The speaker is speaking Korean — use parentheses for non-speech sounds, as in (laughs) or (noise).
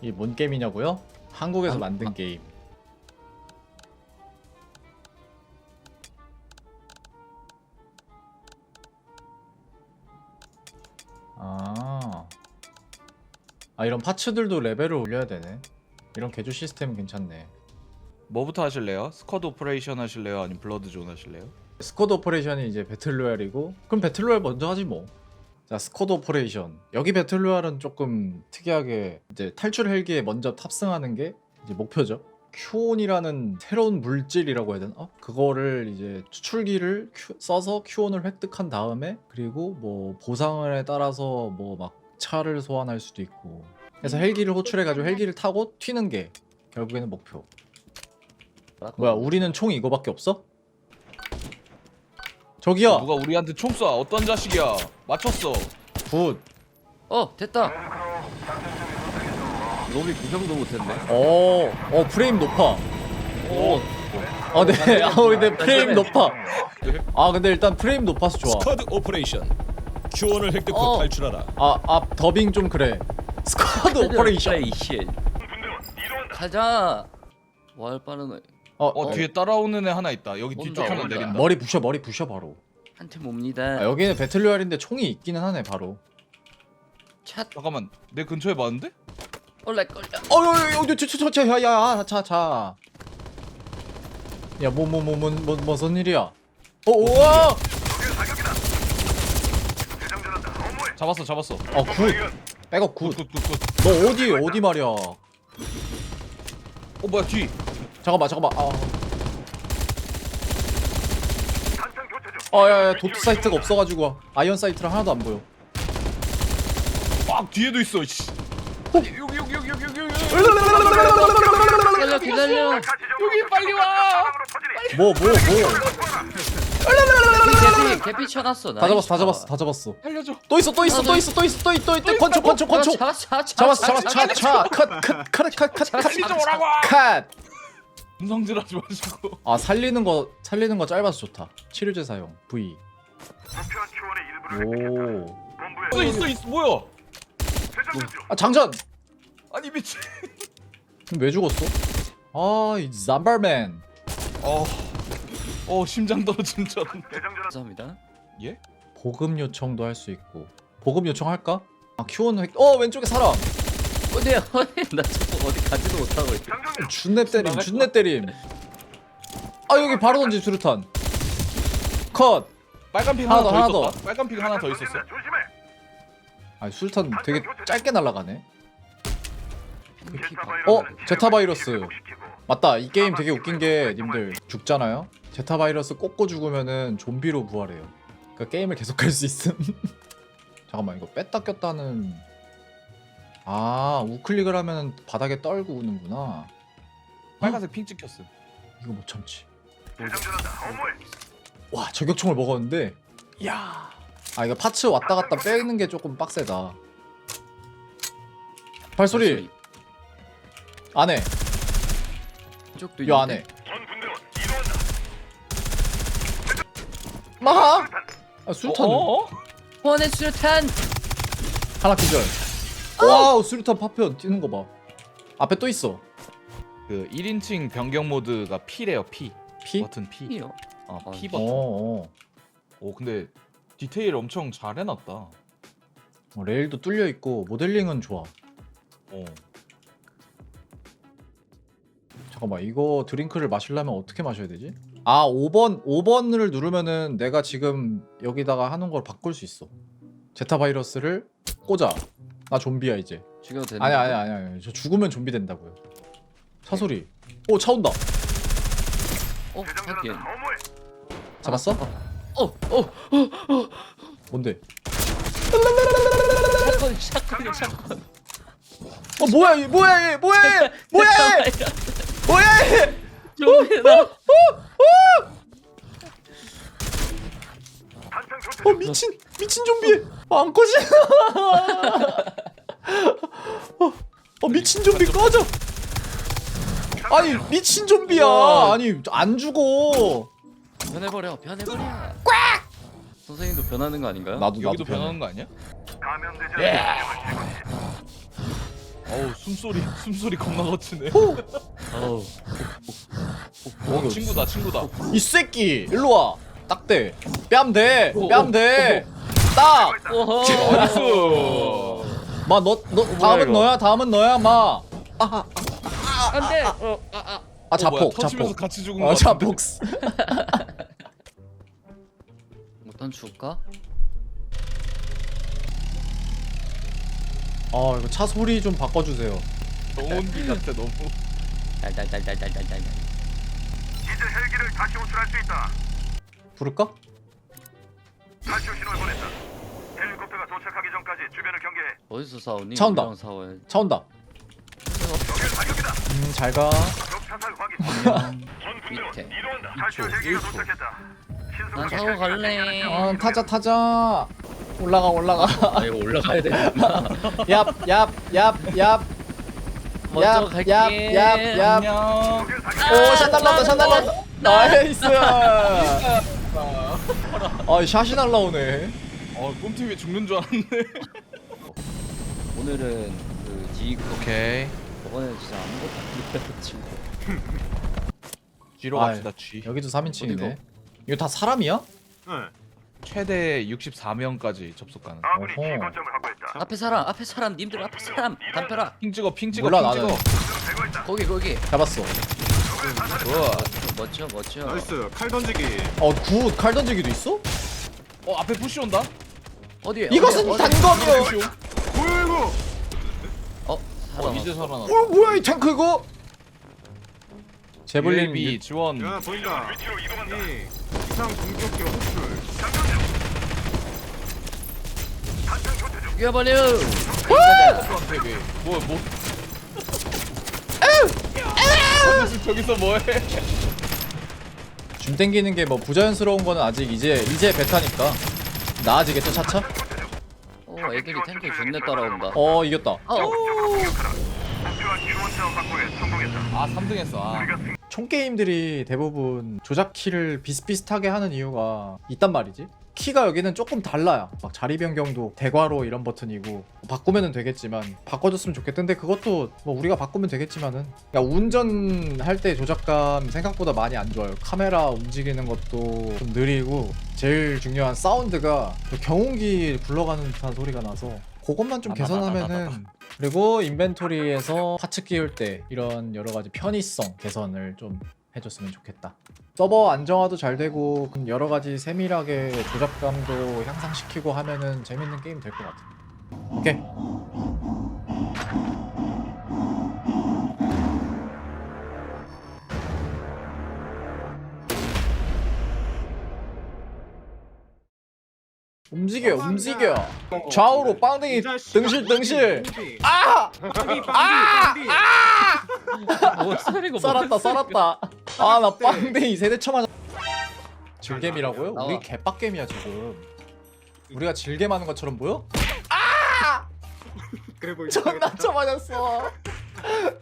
이뭔 게임이냐고요? 한국에서 아, 만든 아. 게임. 아. 아 이런 파츠들도 레벨을 올려야 되네. 이런 개조 시스템 괜찮네. 뭐부터 하실래요? 스쿼드 오퍼레이션 하실래요? 아니면 블러드 존 하실래요? 스쿼드 오퍼레이션이 이제 배틀로얄이고 그럼 배틀로얄 먼저 하지 뭐. 자 스쿼드 오퍼레이션 여기 배틀로얄은 조금 특이하게 이제 탈출 헬기에 먼저 탑승하는 게 이제 목표죠. 큐온이라는 새로운 물질이라고 해야 되나? 어? 그거를 이제 추출기를 큐- 써서 큐온을 획득한 다음에 그리고 뭐 보상에 따라서 뭐 막 차를 소환할 수도 있고 그래서 헬기를 호출해가지고 헬기를 타고 튀는 게 결국에는 목표. 뭐야 우리는 총 이거밖에 없어? 저기요 누가 우리한테 총 쏴? 어떤 자식이야? 맞췄어. 굿 어 됐다. 놈이 구경도 못했네. 어, 어 프레임 높아. 오. 아, 네. 아, 근데 프레임 네. 높아. 아, 근데 일단 프레임 높아서 좋아. 스쿼드 오퍼레이션 큐원을 획득 후 어. 탈출하라 아, 아 더빙 좀 그래. 스쿼드 오퍼레이션. 가자. 왈 빠르네. 어, 어, 어, 뒤에 따라오는 애 하나 있다. 여기 온다, 뒤쪽 하나 온다. 내린다. 머리 부셔, 머리 부셔 바로. 한팀 옵니다. 아, 여기는 배틀로얄인데 총이 있기는 하네 바로. 찻. 잠깐만, 내 근처에 봤는데? 올라 걸려. 어, 여, 여, 여, 저, 저, 저, 저, 야, 야, 자, 자. 야, 뭐, 뭐, 뭐, 뭐, 뭐, 무슨 일이야? 어, 우와! 잡았어, 잡았어. 어, 굿. 백업 굿. 굿굿굿 굿. 너 어디, 어디 말이야? 어 뭐야 뒤? 잠깐만 잠깐만 아. 아야야 도트 사이트가 없어가지고 아이언 사이트랑 하나도 안 보여 막 뒤에도 있어. 씨. 여기 빨리 와. 뭐 뭐 뭐다 개피 쳐놨어. 잡았어 다 잡았어 다 잡았어 살려줘. 또 있어 또 있어 또 있어 또 있어 또 있어 또 있어 권총 권총 권총 잡았어 잡았어 잡았어 차차컷컷컷컷컷컷컷 살리지 오라고. 음성질 하지 마시고. 아 살리는 거 살리는 거 짧아서 좋다 치료제 사용 V 오아 있어 있어 있어 뭐야? 장전 아니 미친. (laughs) 왜 죽었어 아이 잠발맨 어. 어 심장 떨어진 줄 알았네. 감사합니다. 예? 보급 요청도 할 수 있고 보급 요청할까 아 큐온 획... 어 왼쪽에 사람 어디야 어디? 나 저거 어디 가지도 못하고 있어. 준내 때림 준내 때림. 아. 여기 바로 던진 수류탄. 컷. 빨간 핑 하나 하나, 더, 더, 하나 있었다. 빨간 핑 하나 더 있었어. 아 수류탄 되게 짧게 날아가네. 어 제타 바이러스. 맞다. 이 게임 되게 웃긴 게 님들 죽잖아요? 제타 바이러스 꽂고 죽으면은 좀비로 부활해요. 그러니까 게임을 계속할 수 있음. (laughs) 잠깐만 이거 뺐다 꼈다는 아 우클릭을 하면 바닥에 떨고 우는구나. 빨간색 핑 찍혔어. 이거 못 참지. 와 저격총을 먹었는데. 이야! 아 이거 파츠 왔다 갔다 빼는 게 조금 빡세다. 발소리! 안에. 이쪽도 요 안에. 마하! 아, 수류탄. 어? 어? 원의 수류탄. 하나 기절 와우 수류탄 파편 뛰는 거 봐 앞에 또 있어 그 1인칭 변경 모드가 P래요 P. 피? 버튼 P. 이요. 어, 아, P 어, 버튼. 어. 오 근데 디테일 엄청 잘 해놨다. 어. 어, 레일도 뚫려 있고 모델링은 좋아 어. 잠깐만 이거 드링크를 마시려면 어떻게 마셔야 되지? 아 5번 5번을 누르면은 내가 지금 여기다가 하는 걸 바꿀 수 있어 제타 바이러스를 꽂아 나 좀비야 이제. 죽여도 되는 아니 아니? 아니 아니 저 죽으면 좀비 된다고요. 차 소리. 오 차 온다. 어 하긴. 잡았어? 어 어 뭔데? 샷건 샷건이야 샷건. 어 뭐야 얘 뭐야 얘 뭐야 얘 뭐야 얘 (laughs) 뭐야 얘 좀비다. 어 미친 미친 좀비 아, 안 꺼지 어, 어 미친 좀비 꺼져 아니 미친 좀비야. 아니 안 죽어 변해버려 변해버려. 선생님도 변하는 거 아닌가요? 나도 나도 여기도 변해 변하는 거 아니야? 어우 숨소리 숨소리 겁나 거치네. 어우 어, 친구다 친구다. 이 새끼 일로 와 딱대 뺨대 뺨대 딱 오호 나이스. 마너너 뭐야, 다음은 이거? 너야 다음은 너야 마. 안돼 어, 아, 아. 아 어, 뭐야, 자폭 터치면서 자폭. 같이 죽은 어 거. 자폭. (laughs) 못한 줄까? 어 이거 차 소리 좀 바꿔주세요. 영혼기 같아 너무. 달달달달달달달 이제 헬기를 다시 호출할 수 있다. 부를까? 탈출 신호를 보냈다. 헬리콥터가 도착하기 전까지 주변을 경계해. 어디서 싸우니? 차 온다. 우리랑 차 온다. 적의 사격이다. 음 잘 가. 적 사살 확인. 전 군대원 밑에. 이동한다. 탈출 헬기가 도착했다. 난 신속하게 사고 갈래 어 타자 타자. 올라가 올라가. 아 이거 올라가야 돼 얍얍얍얍. 먼저 갈게. 안녕. 적의 사격. 오, 샷 날라온다, 샷 날라온다. 나이스. 아, 샷이 날라오네. 어 꼼팀이 죽는 줄 알았네. (laughs) 오늘은 그 지휘 오케이. 저번에 진짜 아무것도 안 들려가지고 G로 아, 갑시다 G. 여기도 3인칭이네. 어디로? 이거 다 사람이야? 최대 64명까지 접속 가능. 아군이 어허. G 거점을 확보했다. 앞에 사람 앞에 사람 님들 앞에 사람 담벼라 핑 찍어 핑 찍어 몰라, 핑 나는. 찍어. 거기 거기 잡았어. 적을 사살. 좋아. 멋져 멋져 나이스 칼 던지기 어, 굿. 칼 던지기도 있어? 어 앞에 푸시 온다. 어디에 이것은 어디에? 단검이요. 뭐야 이거 어어 사람 이제 살아났어. 어, 뭐야 이 탱크 이거? 제블린 지원. 야 보인다 위치로 이동한다. 이 이상 공격기 호출. 죽여버려 되게 뭐 뭐. 저기서 저기서 뭐해? 줌 땡기는 게 뭐 부자연스러운 거는 아직 이제 이제 베타니까 나아지겠죠 차차? 오 애들이 탱크 존내 따라온다 어 이겼다. 어 성공했다. 아 3등 했어. 아. 우리가 승총 게임들이 대부분 조작 키를 비슷비슷하게 하는 이유가 있단 말이지. 키가 여기는 조금 달라요. 막 자리 변경도 대괄호 이런 버튼이고 바꾸면은 되겠지만 바꿔줬으면 좋겠던데 그것도 뭐 우리가 바꾸면 되겠지만은 그러니까 운전할 때 조작감 생각보다 많이 안 좋아요. 카메라 움직이는 것도 좀 느리고 제일 중요한 사운드가 그 경운기 굴러가는 듯한 소리가 나서 그것만 좀 개선하면은 그리고 인벤토리에서 파츠 끼울 때 이런 여러 가지 편의성 개선을 좀 해줬으면 좋겠다. 서버 안정화도 잘 되고 그럼 여러 가지 세밀하게 조작감도 향상시키고 하면은 재밌는 게임 될 것 같아. 오케이. 움직여 움직여. 좌우로 빵댕이 등실 등실. 아! 빵디 빵디 빵디 뭐 썰었다 썰었다 아 나 빵댕이 세대 쳐맞아 질겜이라고요? 나와. 우리 개빡겜이야 지금. 우리가 질겜하는 것처럼 보여? 그래 보인다 존나 쳐맞았어